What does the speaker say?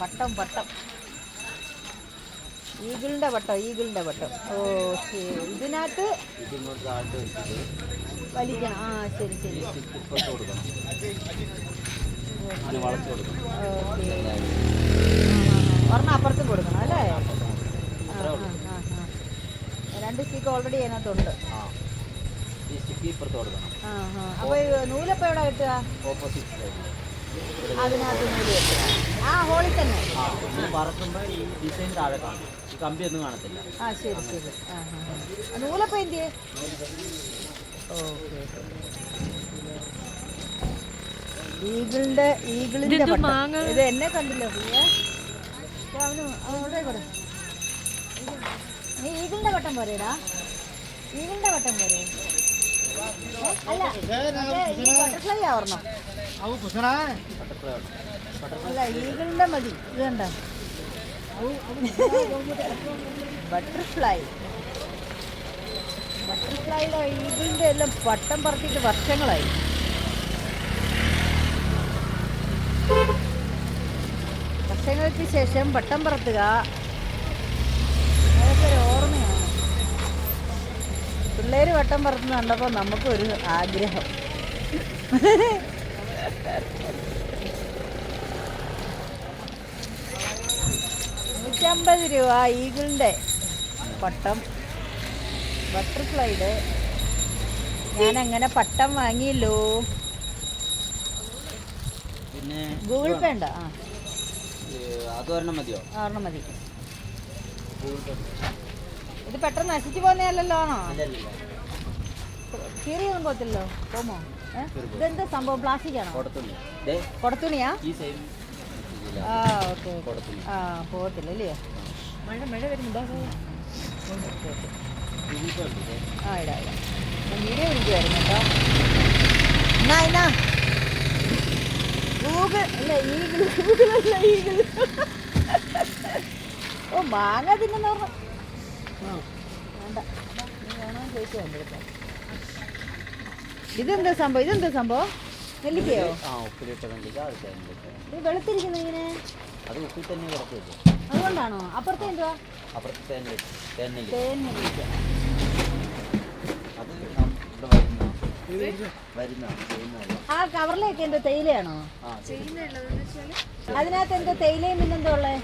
പട്ടം പട്ടം ഈഗിളിന്റെ വട്ടം ഈഗിളിന്റെ വട്ടം. ഓ ശരി. ഇതിനകത്ത് വലിക്കണം. ആ ശരി ശരി. ഓക്കെ. ഒരെണ്ണം അപ്പുറത്ത് കൊടുക്കണം അല്ലേ. രണ്ട് സ്റ്റിക്ക് ഓൾറെഡി അതിനകത്തുണ്ട്. അപ്പൊ നൂലപ്പം എവിടെ കിട്ടുക? അതിനകത്ത് നൂൽ കിട്ടുക ആ ഹോളിൽ തന്നെ. ആ പറക്കുമ്പോൾ ഈ ഡിസൈൻ താഴെ കാണും. ഈ കമ്പി ഒന്നും കാണത്തില്ല. ആ ശരി ശരി. ആ ആ. നൂലപ്പം എന്ത് ഓക്കെ. ഈഗിളിന്റെ ഈഗിളിന്റെ പട്ടം. ഇത് എന്നെ കണ്ടില്ല പ്രിയ അവന് അവിടെ കൂടെ. നീ ഈഗിളിന്റെ വട്ടം പോരേടാ. ഈഗിളിന്റെ വട്ടം പോരേ? അല്ല ബട്ടർഫ്ലൈ ആവണം ബട്ടർഫ്ലൈ അല്ല മതി. ബട്ടർഫ്ലൈ. ബട്ടർഫ്ലൈയുടെ ഈഗിളിന്റെ എല്ലാം പട്ടം പറത്തിട്ട് വർഷങ്ങളായി. വർഷങ്ങൾക്ക് ശേഷം പട്ടം പറത്തുക. അതൊക്കെ ഓർമ്മയാണ്. പിള്ളേര് വട്ടം പറത്തുന്ന കണ്ടപ്പോ നമുക്കൊരു ആഗ്രഹം. നൂറ്റമ്പത് രൂപ ഈഗിളിന്റെ പട്ടം ബട്ടർഫ്ലൈയുടെ. ഞാൻ അങ്ങനെ പട്ടം വാങ്ങിയല്ലോ. പിന്നെ ഗൂഗിൾ പേ ഉണ്ട് ആ. അത് ഒരെണ്ണം മതിയോ? ഒരെണ്ണം മതി. ഇത് പെട്ടെന്ന് നശിച്ചു പോന്നെയല്ലോ ആണോ? കീറിയൊന്നും പോകത്തില്ലോ പോമോ? ഇതെന്താ സംഭവം? പ്ലാസ്റ്റിക് ആണോ കൊടത്തുണിയാ? ആ ഓക്കെ ആ പോകത്തില്ല അല്ലേ മഴ മഴ വരുന്നുണ്ടോ? ഗൂഗിൾ പേ ഉണ്ട് ആ ഇടാ ഇടാ. ഞാൻ വീഡിയോ പിടിക്കുമായിരുന്നു കേട്ടോ. എന്നാ എന്നാ ഗൂഗിൾ അല്ല ഈഗിൾ ഗൂഗിൾ അല്ല ഈഗിൾ. ഓ മാങ്ങ തിന്നെന്ന് പറഞ്ഞു വേണ്ട. നീ വേണമെന്ന് ചോദിച്ചു എന്റെ അടുത്ത് ഇതെന്താ സംഭവം? ഇതെന്താ സംഭവം? നെല്ലിക്കയോ? ആ ഉപ്പിലിട്ട അത് തേനിലിട്ട് ഇത് വെളുത്തിരിക്കുന്നു ഇങ്ങനെ അത് ഉപ്പിൽ തന്നെ കിടക്കില്ല അതുകൊണ്ടാണോ? അപ്പുറത്തെ എന്തുവാ? അപ്പുറത്തെ തേനിലിട്ട് തേനില്ല തേൻ നെല്ലിക്ക അത് നം- ഇവിടെ വരുന്ന വരുന്ന ആ കവറിലേക്ക് എന്തോ തേയിലയാണോ? അതിനകത്ത് എന്തോ തേയിലയും പിന്നെന്തോ ഉള്ളേ?